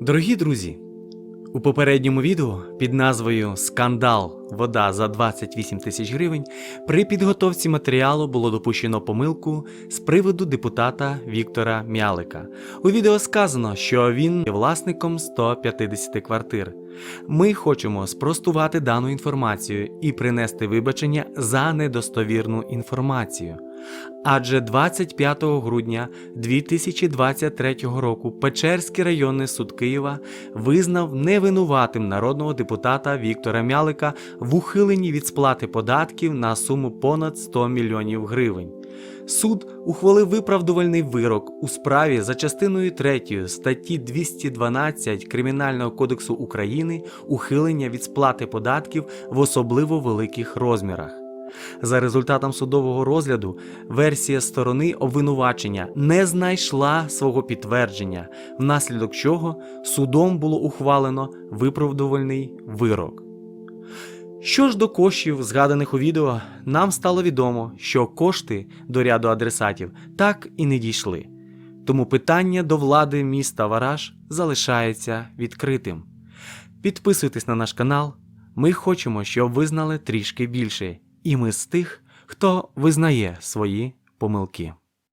Дорогі друзі, у попередньому відео під назвою Скандал Вода за 28 тисяч гривень при підготовці матеріалу було допущено помилку з приводу депутата Віктора Мялика. У відео сказано, що він є власником 150 квартир. Ми хочемо спростувати дану інформацію і принести вибачення за недостовірну інформацію. Адже 25 грудня 2023 року Печерський районний суд Києва визнав невинуватим народного депутата Віктора Мялика в ухиленні від сплати податків на суму понад 100 мільйонів гривень. Суд ухвалив виправдувальний вирок у справі за частиною 3 статті 212 Кримінального кодексу України ухилення від сплати податків в особливо великих розмірах. За результатом судового розгляду, версія сторони обвинувачення не знайшла свого підтвердження, внаслідок чого судом було ухвалено виправдувальний вирок. Що ж до коштів, згаданих у відео, нам стало відомо, що кошти до ряду адресатів так і не дійшли. Тому питання до влади міста Вараж залишається відкритим. Підписуйтесь на наш канал. Ми хочемо, щоб ви знали трішки більше, і ми з тих, хто визнає свої помилки.